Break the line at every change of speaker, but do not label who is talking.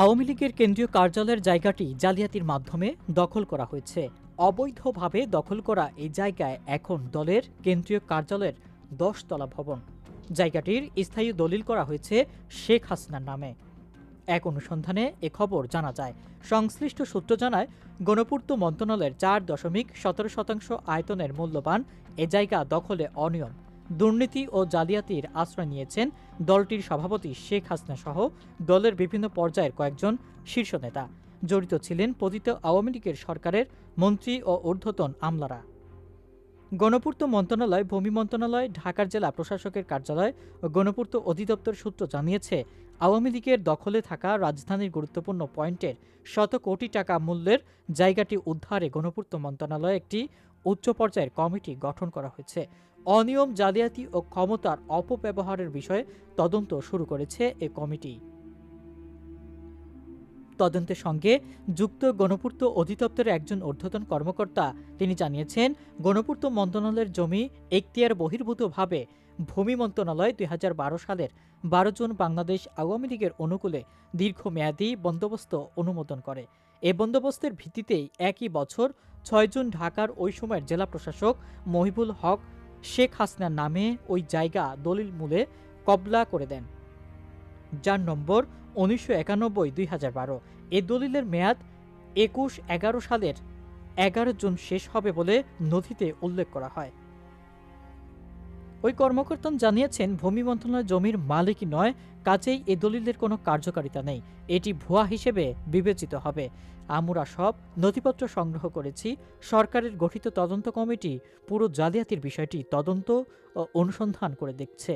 আওয়ামী লীগের কেন্দ্রীয় কার্যালয়ের জায়গাটি জালিয়াতির মাধ্যমে দখল করা হয়েছে। অবৈধভাবে দখল করা এই জায়গায় এখন দলের কেন্দ্রীয় কার্যালয়ের দশতলা ভবন। জায়গাটির স্থায়ী দলিল করা হয়েছে শেখ হাসিনার নামে। এক অনুসন্ধানে এ খবর জানা যায়, সংশ্লিষ্ট সূত্র জানায়, গণপূর্ত মন্ত্রণালয়ের চার দশমিক সতেরো শতাংশ আয়তনের মূল্যবান এ জায়গা দখলে অনিয়ম। দুর্নীতি ও জালিয়াতির আশ্রয় নিয়েছেন দলটির সভাপতি শেখ হাসিনা সহ দলের বিভিন্ন পর্যায়ের কয়েকজন শীর্ষ নেতা। জড়িত ছিলেন পতিত আওয়ামী লীগের সরকারের মন্ত্রী ও ঊর্ধ্বতন আমলারা। গণপূর্ত মন্ত্রণালয়, ভূমি মন্ত্রণালয়, ঢাকার জেলা প্রশাসকের কার্যালয় ও গণপূর্ত অধিদপ্তর সূত্র জানিয়েছে, আওয়ামী লীগের দখলে থাকা রাজধানীর গুরুত্বপূর্ণ পয়েন্টের শত কোটি টাকা মূল্যের জায়গাটি উদ্ধারে গণপূর্ত মন্ত্রণালয়ে একটি উচ্চ পর্যায়ের কমিটি গঠন করা হয়েছে। অনিয়ম, জালিয়াতি ও ক্ষমতার অপব্যবহারের বিষয়ে তদন্ত শুরু করেছে এ কমিটি। তদন্তের সঙ্গে যুক্ত গণপূর্ত অধিদপ্তরের একজন ঊর্ধ্বতন কর্মকর্তা, তিনি জানিয়েছেন, গণপূর্ত মন্ত্রণালয়ের জমি এখতিয়ার বহির্ভূতভাবে ভূমি মন্ত্রণালয় দুই হাজার বারো সালের বারো জুন বাংলাদেশ আওয়ামী লীগের অনুকূলে দীর্ঘমেয়াদী বন্দোবস্ত অনুমোদন করে। এ বন্দোবস্তের ভিত্তিতেই একই বছর ছয় জুন ঢাকার ওই সময়ের জেলা প্রশাসক মহিবুল হক শেখ হাসিনার নামে ওই জায়গা দলিল মূলে কবলা করে দেন। যার নম্বর উনিশশো একানব্বই দুই হাজার বারো। এ দলিলের মেয়াদ একুশ এগারো সালের এগারো জুন শেষ হবে বলে নথিতে উল্লেখ করা হয়। ওই কর্মকর্তন জানিয়েছেন, ভূমি মন্ত্রণালয় জমির মালিকই নয় কাজেই এ দলিলের কোনো কার্যকারিতা নেই। এটি ভুয়া হিসেবে বিবেচিত হবে। আমরা সব নথিপত্র সংগ্রহ করেছি। সরকারের গঠিত তদন্ত কমিটি পুরো জালিয়াতির বিষয়টি তদন্ত ও অনুসন্ধান করে দেখছে।